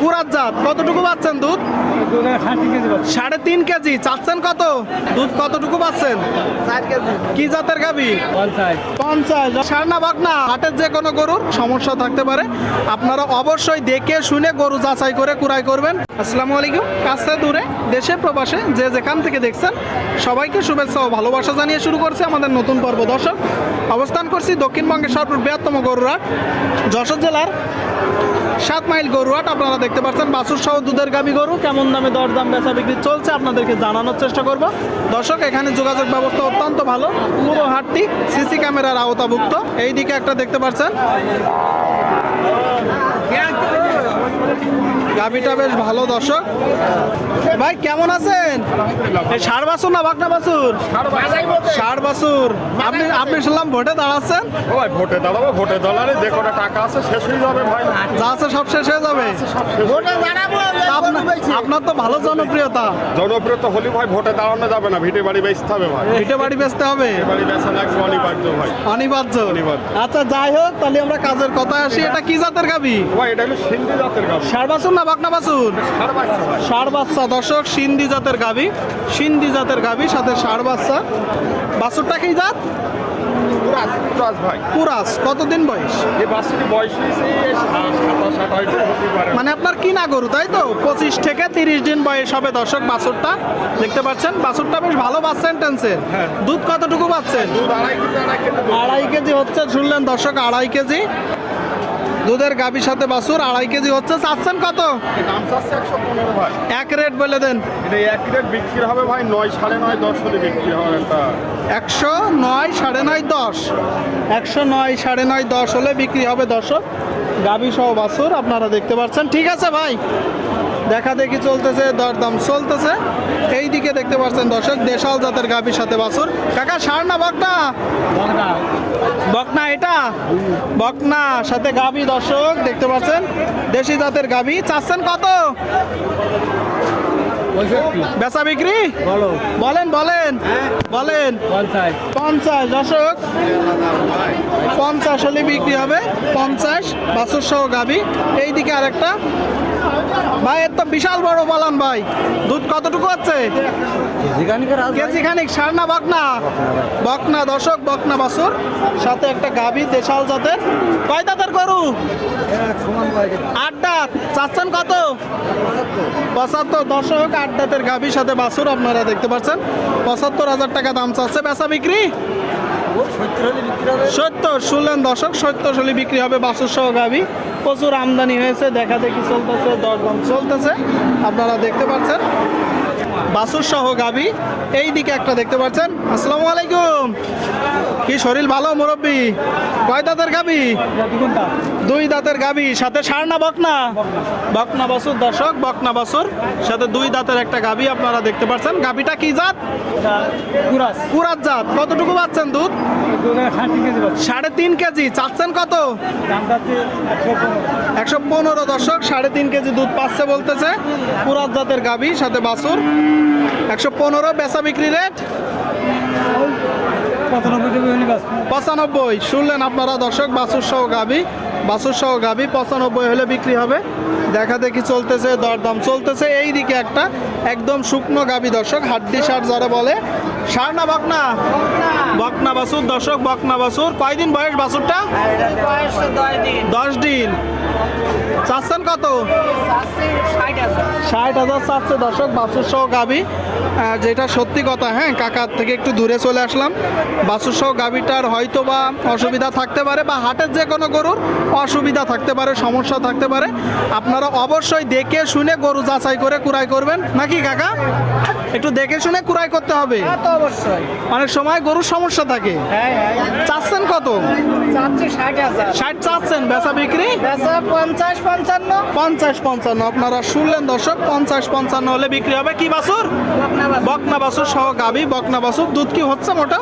কুরাত জাত কতটুকু পাচ্ছেন দুধ? কেজি সাড়ে তিন কেজি চাচ্ছেন কত? দুধ কতটুকু পাচ্ছেন? চার কেজি। কি জাতের গাবি? পঞ্চাশ। না সারনা বাগনা হাটের যে কোনো গরুর সমস্যা থাকতে পারে। আপনারা অবশ্যই দেখে শুনে গরু যাচাই করে কুড়াই করবেন। আসসালামু আলাইকুম। কাছে দূরে, দেশে, প্রবাসে যে যেখান থেকে দেখছেন, সবাইকে শুভেচ্ছা ও ভালোবাসা জানিয়ে শুরু করছে আমাদের নতুন পর্ব। দর্শক, অবস্থান করছি দক্ষিণবঙ্গের সর্ব বৃহত্তম গরুরাট যশোর জেলার সাত মাইল গরুহাট আপনারা দেখতে পাচ্ছেন বাসুর সহ দুধের গাবি গরু। কেমন দামে দর দাম বেচা বিক্রি চলছে আপনাদেরকে জানানোর চেষ্টা করব। দর্শক, এখানে যোগাযোগ ব্যবস্থা অত্যন্ত ভালো। পুরো হাটটি সিসি ক্যামেরার আওতাভুক্ত। এই দিকে একটা দেখতে পাচ্ছেন। গাবিটা বেশ ভালো দর্শক। ভাই কেমন আছেন? ষাট বাসুর না বাগনা বাসুর ষাট বাসুর আপনি আপনি শুনলাম ভোটে দাঁড়াচ্ছেন? ও ভাই ভোটে দাঁড়াবো ভোটে দাঁড়ালে যে কটা টাকা আছে শেষ হয়ে যাবে ভাই। যা আছে সব শেষ হয়ে যাবে। ভোটে আপনার- আপনার তো ভালো জনপ্রিয়তা। জনপ্রিয়তা হলে ভাই ভোটে দাঁড়ানো যাবে না ভিটে বাড়ি বেচতে হবে ভাই। ভিটে বাড়ি বেচতে হবে? বাড়ি বেচা লাগবে অনিবার্য ভাই। অনিবার্য। অনিবার্য। আচ্ছা যাই হোক তাহলে আমরা কাজের কথা আসি। এটা কি জাতের গাবি? ভাই এটা হলো সিন্ধি জাতের গাছ ষাড় বাছুর না বাগনা বাছুর? ষাড় বাচ্চা দর্শক সিন্ধি জাতের গাবি। সিন্ধি জাতের গাবি সাথে ষাড় বাচ্চা। বাছুরটা কি জাত? পুরাস পুরাস ভাই। কুরাস। কতদিন বয়স? বয়স মানে আপনার কিনা গরু তাই তো? পঁচিশ থেকে তিরিশ দিন বয়স হবে দর্শক বাছুরটা। দেখতে পাচ্ছেন বাছুরটা বেশ ভালো পাচ্ছেন টেন্সের দুধ কতটুকু পাচ্ছেন? আড়াই কেজি আড়াই কেজি আড়াই কেজি হচ্ছে শুনলেন দর্শক আড়াই কেজি। দুধের গাবির সাথে বাছুর আড়াই কেজি হচ্ছে। চাচ্ছেন কত? এক রেট বলে দেন। এক রেট বিক্রি হবে ভাই নয় সাড়ে নয় দশ হলে বিক্রি হবে একশো নয় সাড়ে নয় দশ। একশো নয় সাড়ে নয় দশ হলে বিক্রি হবে দর্শক। গাবি সহ বাছুর আপনারা দেখতে পাচ্ছেন। ঠিক আছে ভাই। দেখা দেখি চলতেছে দরদাম চলতেছে। এই দিকে দেখতে পাচ্ছেন দর্শক দেশাল জাতের গাবির সাথে বাছুর। কাকা সার না বকনা? বকনা এটা? বকনা সাথে গাবি দর্শক দেখতে পাচ্ছেন দেশি জাতের গাবি চাচ্ছেন কত? বেচা বিক্রি? বলো। বলেন বলেন বলেন। পঞ্চাশ। পঞ্চাশ দশক পঞ্চাশ হলে বিক্রি হবে পঞ্চাশ বাছুর সহ গাবি এইদিকে আরেকটা। ভাই এর তো বিশাল বড় বলান ভাই। দুধ কতটুকু হচ্ছে কেজি খানিক সার না বকনা। বকনা দশক বকনা বাছুর সাথে একটা গাবি দেশাল জাতের। কয় দাঁতের গরু? আট দাঁত। চাচ্ছেন কত? পঁচাত্তর। দশক আট দাঁতের গাবির সাথে বাছুর আপনারা দেখতে পাচ্ছেন। পঁচাত্তর হাজার টাকা দাম চাচ্ছে। বেচা বিক্রি? সত্তর শুনলেন দশক সত্তর হলে বিক্রি হবে বাসুর সহ গাবি প্রচুর আমদানি হয়েছে, দেখা দেখি চলতেছে, দরদাম চলতেছে। আপনারা দেখতে পাচ্ছেন বাসুর সহ গাবি এই দিকে একটা দেখতে পাচ্ছেন। আসসালামু আলাইকুম। কি শরীর ভালো মুরব্বী? কয় দাঁতের গাবি? দুই দাঁতের গাবি সাথে সার না বকনা? বকনা বাসুর দর্শক বকনা বাসুর সাথে দুই দাঁতের একটা গাবি আপনারা দেখতে পাচ্ছেন। গাবিটা কি জাত? কুরাত জাত। কতটুকু পাচ্ছেন দুধ? সাড়ে তিন কেজি। চাচ্ছেন কত? একশো পনেরো দর্শক সাড়ে তিন কেজি দুধ পাচ্ছে বলতেছে। কুরাত জাতের গাবি সাথে বাসুর। একশো পনেরো বেচা বিক্রি রেট। পঁচানব্বই শুনলেন আপনারা দর্শক বাসুর সহ গাবি বাসুর সহ গাবি পঁচানব্বই হলে বিক্রি হবে। দেখা দেখি চলতেছে, দরদাম চলতেছে। এই দিকে একটা একদম শুকনো গাবি দর্শক, হাড্ডি সার যারা বলে, সার না বকনা বকনা বাছুর দর্শক বকনা বাছুর কয়দিন বয়স বাসুরটা? দশ দিন। চাচ্ছেন কত? ষাট হাজার চাচ্ছে দর্শক বাছুর সহ আহ, যেটা সত্যি কথা হ্যাঁ কাকার থেকে একটু দূরে চলে আসলাম। বাছুর সহ গাবিটার হয়তো বা অসুবিধা থাকতে পারে বা হাটের যে কোনো গরুর অসুবিধা থাকতে পারে সমস্যা থাকতে পারে। আপনারা অবশ্যই দেখে শুনে গরু যাচাই করে কুড়াই করবেন। নাকি কাকা? একটু দেখে শুনে কুড়াই করতে হবে। তো অবশ্যই। অনেক সময় গরুর সমস্যা থাকে? হ্যাঁ হ্যাঁ। চাচ্ছেন কত? ষাট ষাট চাচ্ছেন বেচা বিক্রি? পঞ্চাশ পঞ্চান্ন। পঞ্চাশ পঞ্চান্ন আপনারা শুনলেন দর্শক পঞ্চাশ পঞ্চান্ন হলে বিক্রি হবে। কি বাছুর? বকনা বাছুর। সহ গাবি বকনা বাছুর দুধ কি হচ্ছে মোটা?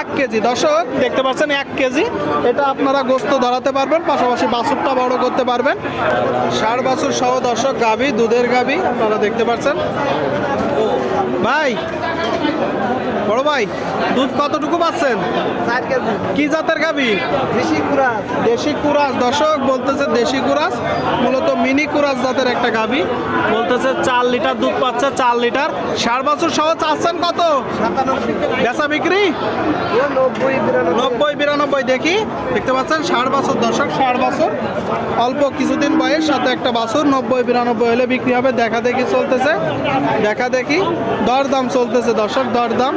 এক কেজি। দর্শক দেখতে পাচ্ছেন এক কেজি। এটা আপনারা গোস্ত ধরাতে পারবেন পাশাপাশি বাছুরটা বড় করতে পারবেন। ষাড় বাছুর সহ দর্শক গাবি দুধের গাবি আপনারা দেখতে পাচ্ছেন। ভাই বড় ভাই দুধ কতটুকু পাচ্ছেন? কি জাতের গাবি? বেশি কুরাস। দেশি কুরাস। দর্শক বলতেছে দেশি কুরাস মূলত মিনি কুরাস জাতের একটা গাভী বলতেছে চার লিটার দুধ পাচ্ছে চার লিটার। ষাট বছর সহ চাচ্ছেন কত? বেচা বিক্রি? নব্বই বিরানব্বই দেখি। দেখতে পাচ্ছেন ষাট বছর। দর্শক ষাট বছর। অল্প কিছুদিন বয়স সাথে একটা বছর। নব্বই বিরানব্বই হলে বিক্রি হবে। দেখা দেখি চলতেছে। দেখা দেখি দরদাম চলতেছে। দর্শক দরদাম।